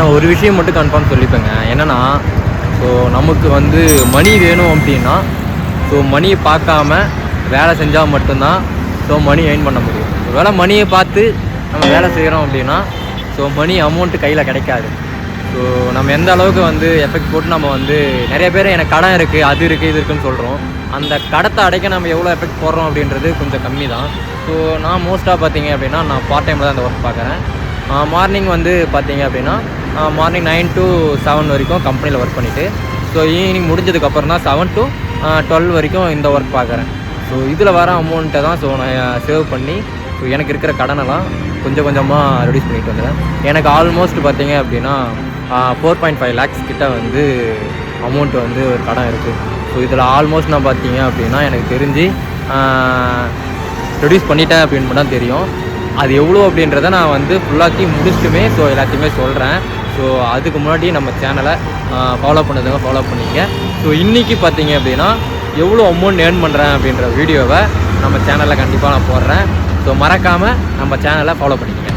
நான் ஒரு விஷயம் மட்டும் கன்ஃபார்ம் சொல்லிப்பேங்க. என்னன்னா ஸோ நமக்கு வந்து மணி வேணும் அப்படின்னா ஸோ மணியை பார்க்காம வேலை செஞ்சால் மட்டும்தான் ஸோ மணி earn பண்ண முடியும். வேலை மணியை பார்த்து நம்ம வேலை செய்கிறோம் அப்படின்னா ஸோ மணி அமௌண்ட்டு கையில் கிடைக்காது. ஸோ நம்ம எந்த அளவுக்கு வந்து எஃபெக்ட் போட்டு நம்ம வந்து நிறைய பேர் எனக்கு கடன் இருக்குது அது இருக்குது இது இருக்குன்னு சொல்கிறோம் அந்த கடத்தை அடைக்க நம்ம எவ்வளோ எஃபெக்ட் போடுறோம் அப்படின்றது கொஞ்சம் கம்மி தான் ஸோ நான் மோஸ்ட்டாக பார்த்தீங்க அப்படின்னா நான் பார்ட் டைமில் தான் அந்த ஒர்க் பார்க்குறேன். மார்னிங் வந்து பார்த்தீங்க அப்படின்னா மார்னிங் நைன் டு செவன் வரைக்கும் கம்பெனியில் ஒர்க் பண்ணிவிட்டு ஸோ ஈவினிங் முடிஞ்சதுக்கப்புறம் தான் செவன் டு டுவெல் வரைக்கும் இந்த ஒர்க் பார்க்குறேன். ஸோ இதில் வர அமௌண்ட்டை தான் ஸோ நான் சேவ் பண்ணி ஸோ எனக்கு இருக்கிற கடனெல்லாம் கொஞ்சம் கொஞ்சமாக ரெடியூஸ் பண்ணிட்டு வந்துடுறேன். எனக்கு ஆல்மோஸ்ட் பார்த்தீங்க அப்படின்னா ஃபோர் பாயிண்ட் ஃபைவ் லேக்ஸ் கிட்ட வந்து அமௌண்ட் வந்து ஒரு கடன் இருக்குது ஸோ இதில் ஆல்மோஸ்ட் நான் பார்த்தீங்க அப்படின்னா எனக்கு தெரிஞ்சு ரெடியூஸ் பண்ணிட்டேன் அப்படின்னு மட்டும் தான் தெரியும். அது எவ்வளோ அப்படின்றத நான் வந்து ஃபுல்லாத்தையும் முடிச்சுட்டுமே ஸோ எல்லாத்தையுமே சொல்கிறேன் ஸோ அதுக்கு முன்னாடி நம்ம சேனலை ஃபாலோ பண்ணதுங்க ஃபாலோ பண்ணிங்க. ஸோ இன்றைக்கி பார்த்தீங்க அப்படின்னா எவ்வளோ அமௌண்ட் ஏர்ன் பண்ணுறேன் அப்படின்ற வீடியோவை நம்ம சேனலில் கண்டிப்பாக நான் போடுறேன். ஸோ மறக்காமல் நம்ம சேனலை ஃபாலோ பண்ணிக்கங்க.